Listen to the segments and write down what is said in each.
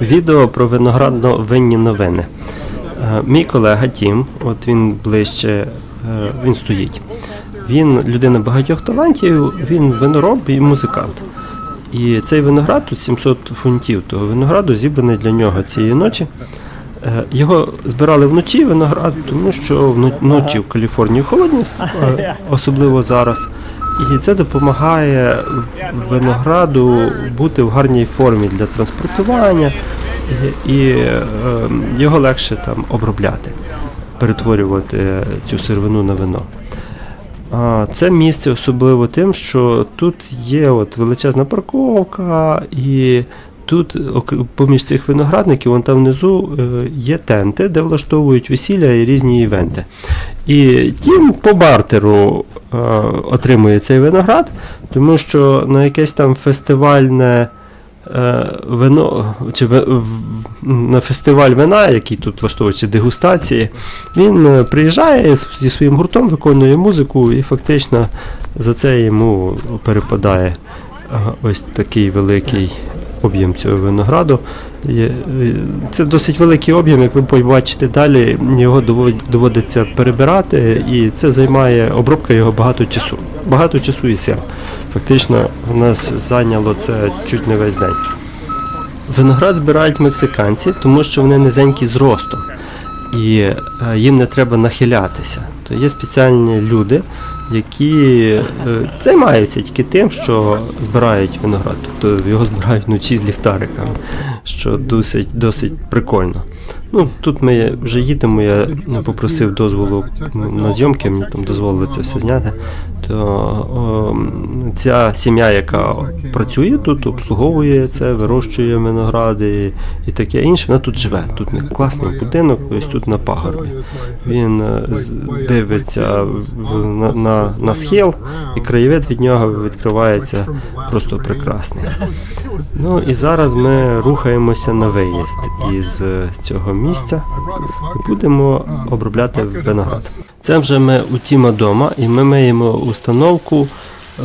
Відео про виноградно-винні новини. Е, Мій колега Тім, от він ближче, е, він стоїть. Він людина багатьох талантів, він винороб і музикант. І цей виноград, тут 700 фунтів того винограду, зібраний для нього цієї ночі. Е, Його збирали вночі виноград, тому що вночі в Каліфорнії холодні, особливо зараз. І це допомагає винограду бути в гарній формі для транспортування, і, і е, його легше там обробляти, перетворювати цю сировину на вино. А, Це місце особливо тим, що тут є от величезна парковка, і тут, поміж цих виноградників, вон там внизу е, є тенти, де влаштовують весілля і різні івенти. І тім по бартеру отримує цей виноград, тому що на якесь там фестивальне. е, Вино чи на фестиваль вина, який тут влаштовують чи дегустації, він е, приїжджає зі своїм гуртом, виконує музику і фактично за це йому перепадає е, ось такий великий об'єм цього винограду. Е, Це досить великий об'єм, як ви побачите далі, його доводиться перебирати, і це займає обробка його багато часу. Багато часу і сил. Фактично, у нас зайняло це чуть не весь день. Виноград збирають мексиканці, тому що вони низенькі зростом. І е, їм не треба нахилятися. То є спеціальні люди, які е, займаються тільки тим, що збирають виноград. Тобто його збирають вночі з ліхтариками, що досить, досить прикольно. Ну, тут ми вже їдемо, я попросив дозволу на зйомки, мені там дозволили це все зняти. То ця сім'я, яка працює тут, обслуговує це, вирощує виногради і таке інше, вона тут живе. Тут класний будинок, ось тут на пагорбі. Він е, дивиться на, на, на схил, і краєвид від нього відкривається просто прекрасний. Ну і зараз ми рухаємося на виїзд із е, цього місця і будемо обробляти виноград. Це вже ми у Тіма дома, і ми маємо установку е,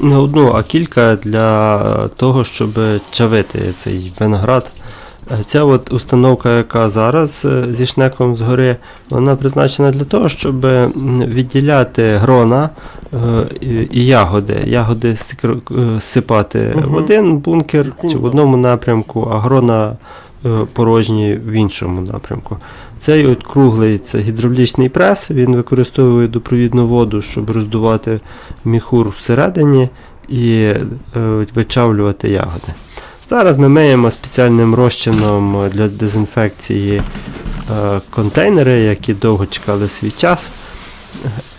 не одну, а кілька для того, щоб чавити цей виноград. Е, Ця от установка, яка зараз е, зі шнеком згори, вона призначена для того, щоб відділяти грона і- ягоди. Ягоди сипати в один бункер чи в одному напрямку, а грона порожні в іншому напрямку. Цей от круглий це гідравлічний прес, він використовує допровідну воду, щоб роздувати міхур всередині і е, вичавлювати ягоди. Зараз ми миємо спеціальним розчином для дезінфекції е, контейнери, які довго чекали свій час.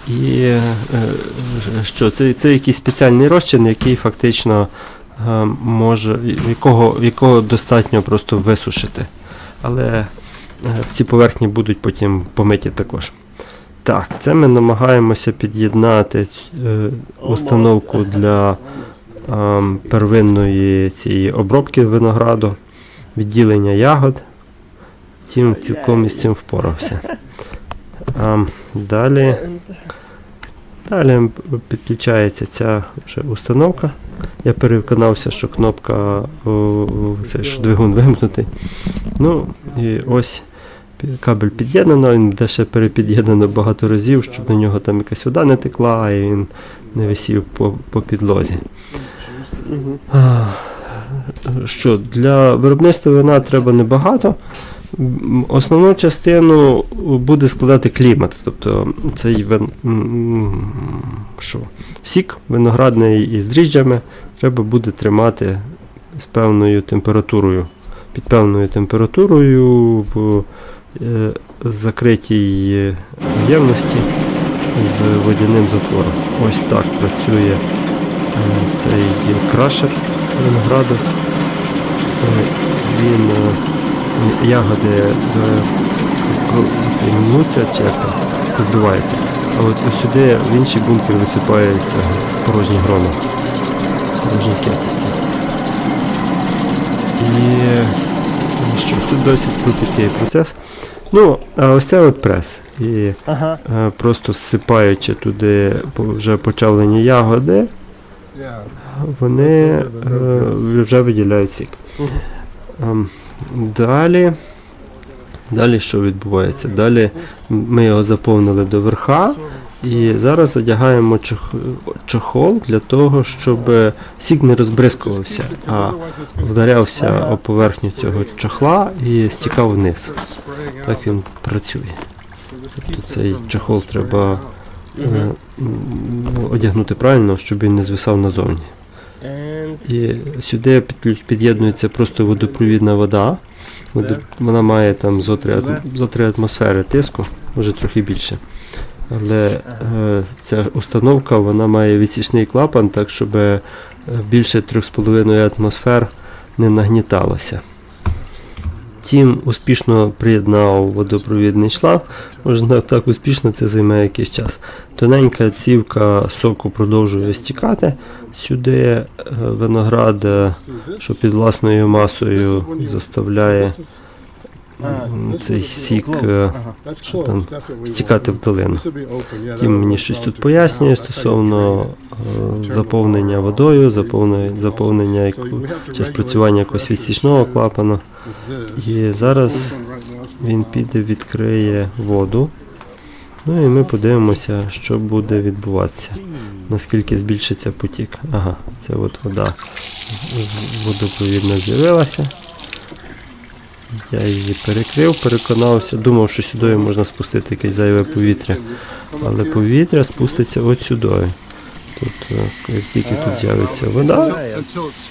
І е, що, це, це якийсь спеціальний розчин, який фактично е, може, якого, якого достатньо просто висушити. Але е, ці поверхні будуть потім помиті також. Так, це ми намагаємося під'єднати е, установку для е, первинної цієї обробки винограду, відділення ягод. Тім цілком із цим впорався. Далі, далі підключається ця вже установка. Я переконався, що кнопка цей що двигун вимкнутий. Ну і ось кабель під'єднано, він буде ще перепід'єднано багато разів, щоб на нього там якась вода не текла і він не висів по, по підлозі. Що, для виробництва вина треба небагато. Основну частину буде складати клімат. Тобто цей вин, що, сік виноградний із дріжджами треба буде тримати з певною температурою. Під певною температурою в е, закритій ємності з водяним затвором. Ось так працює е, цей крашер винограду. Е, Він е, ягоди е, мнуться чи як там збиваються. А от сюди в інший бункер висипається порожні грони, порожні китиці. І е, що, це досить крутий процес. Ну, а ось це от прес. І Ага. е, просто зсипаючи туди вже почавлені ягоди, вони е, вже виділяють сік. Далі. Далі що відбувається? Далі ми його заповнили до верха. І зараз одягаємо чох- чохол для того, щоб сік не розбризкувався, а вдарявся об поверхню цього чохла і стікав вниз. Так він працює. Тобто цей чохол треба е, одягнути правильно, щоб він не звисав назовні. І сюди під'єднується просто водопровідна вода. Вона має там зо три, зо атмосфери тиску, може трохи більше. Але е, ця установка вона має відсічний клапан, так щоб е, більше 3,5 атмосфер не нагніталося. Тім успішно приєднав водопровідний шланг. Можна так успішно це займає якийсь час. Тоненька цівка соку продовжує стікати. Сюди е, виноград, е, що під власною масою заставляє цей сік е, там стікати в долину. Тім мені щось тут пояснює стосовно е, заповнення водою, заповнення, заповнення чи спрацювання якогось відсічного клапану. І зараз він піде, відкриє воду. Ну і ми подивимося, що буде відбуватися. Наскільки збільшиться потік. Ага, це от вода водопровідна з'явилася. Я її перекрив, переконався, думав, що сюди можна спустити якесь зайве повітря. Але повітря спуститься от сюди. Тут, е, як тільки тут з'явиться вода,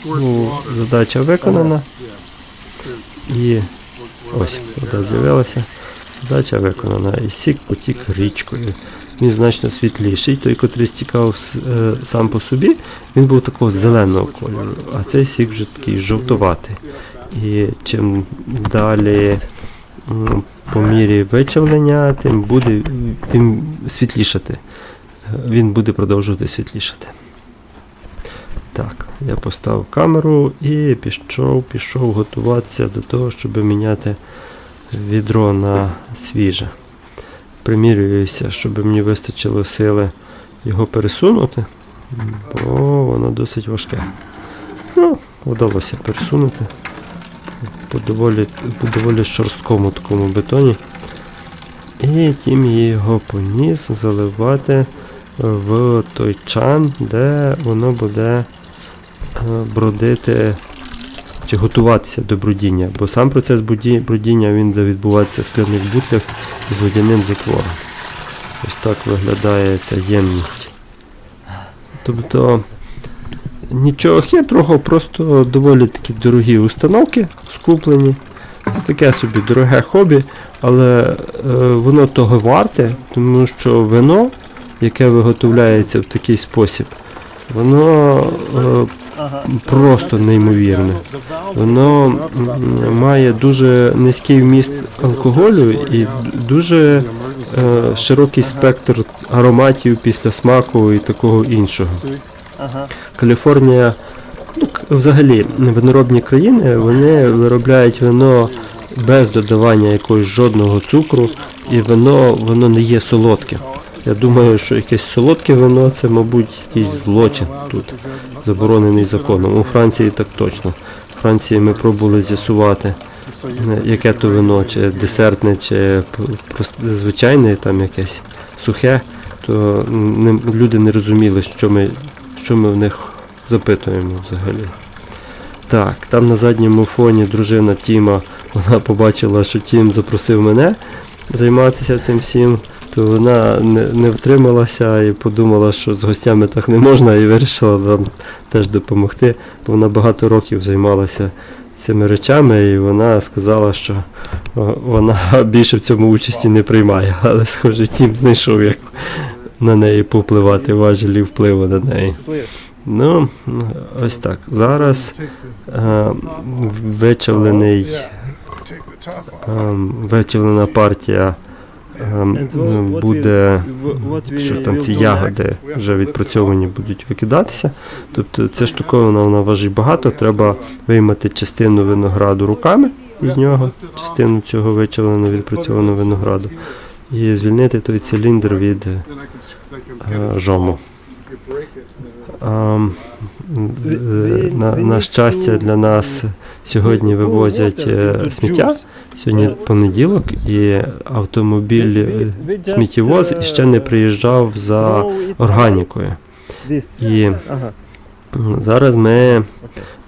ну, задача виконана. І ось вода з'явилася. Задача виконана. І сік потік річкою. Він значно світліший. Той, котрий стікав е, сам по собі, він був такого зеленого кольору, а цей сік вже такий жовтуватий. І чим далі по мірі вичавлення, тим буде тим світлішати. Він буде продовжувати світлішати. Так, я поставив камеру і пішов, пішов готуватися до того, щоб міняти відро на свіже. Примірююся, щоб мені вистачило сили його пересунути, бо воно досить важке. Ну, вдалося пересунути по доволі, по доволі шорсткому такому бетоні. І тім я його поніс заливати в той чан, де воно буде е, бродити чи готуватися до брудіння. Бо сам процес брудіння він буде відбуватися в скляних бутлях з водяним затвором. Ось так виглядає ця ємність. Тобто нічого хитрого, просто доволі такі дорогі установки скуплені. Це таке собі дороге хобі, але е, воно того варте, тому що вино, яке виготовляється в такий спосіб, воно е, просто неймовірне. Воно має дуже низький вміст алкоголю і дуже е, широкий спектр ароматів після смаку і такого іншого. Каліфорнія, ну, взагалі, виноробні країни, вони виробляють вино без додавання якогось жодного цукру, і вино, воно не є солодким. Я думаю, що якесь солодке вино це, мабуть, якийсь злочин тут, заборонений законом. У Франції так точно. В Франції ми пробували з'ясувати, е, яке то вино, чи десертне, чи звичайне, там якесь сухе, то люди не розуміли, що ми, що ми в них запитуємо взагалі. Так, там на задньому фоні дружина Тіма, вона побачила, що Тім запросив мене займатися цим всім, то вона не, не втрималася і подумала, що з гостями так не можна, і вирішила нам теж допомогти, бо вона багато років займалася цими речами, і вона сказала, що вона більше в цьому участі не приймає, але схоже, Тім знайшов, як на неї повпливати, важелі впливу на неї. Ну, ось так. Зараз е, вичавлений, е, вичавлена партія е, буде, що там ці ягоди вже відпрацьовані будуть викидатися. Тобто ця штуковина вона важить багато, треба виймати частину винограду руками із нього, частину цього вичавленого відпрацьованого винограду, і звільнити той циліндр від жому. Ем, е, на, на щастя для нас сьогодні вивозять е, сміття. Сьогодні понеділок, і автомобіль е, сміттєвоз ще не приїжджав за органікою. І зараз ми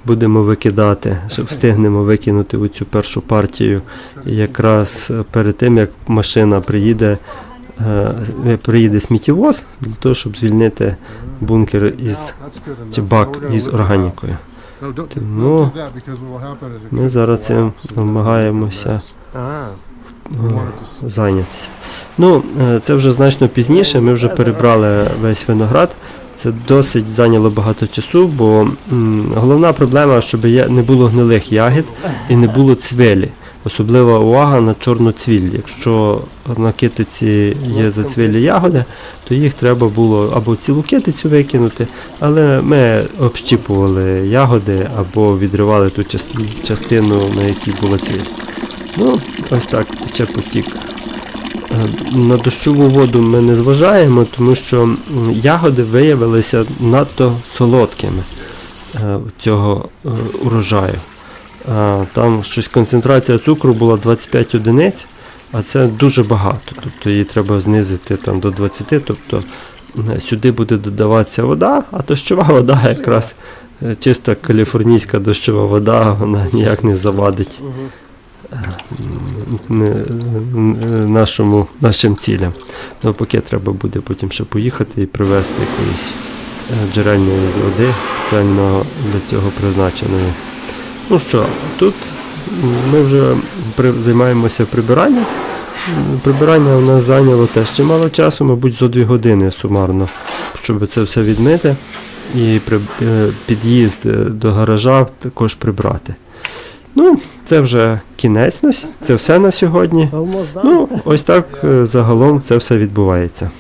будемо викидати, щоб встигнемо викинути цю першу партію якраз перед тим, як машина приїде, е, приїде сміттєвоз для того, щоб звільнити бункер із чи бак із органікою. Тому Ми зараз цим намагаємося е, зайнятися. Ну, е, це вже значно пізніше. Ми вже перебрали весь виноград. Це досить зайняло багато часу, бо м, головна проблема, щоб не було гнилих ягід і не було цвілі. Особлива увага на чорну цвіль. Якщо на китиці є зацвілі ягоди, то їх треба було або цілу китицю викинути, але ми общіпували ягоди або відривали ту частину, на якій була цвіль. Ну, ось так тече потік. Е, На дощову воду ми не зважаємо, тому що ягоди виявилися надто солодкими е, цього е, урожаю. Там щось концентрація цукру була 25 одиниць, а це дуже багато. Тобто її треба знизити там, до 20, тобто е, сюди буде додаватися вода, а дощова вода якраз е, чиста каліфорнійська дощова вода, вона ніяк не завадить е, нашому, нашим цілям. Навпаки, треба буде потім ще поїхати і привезти якоїсь джерельної води спеціально для цього призначеної. Ну що, тут ми вже займаємося прибиранням. Прибирання у нас зайняло теж чимало часу, мабуть, зо дві години сумарно, щоб це все відмити. І е, під'їзд е, до гаража також прибрати. Ну, це вже кінець, це все на сьогодні. Ну, ось так е, загалом це все відбувається.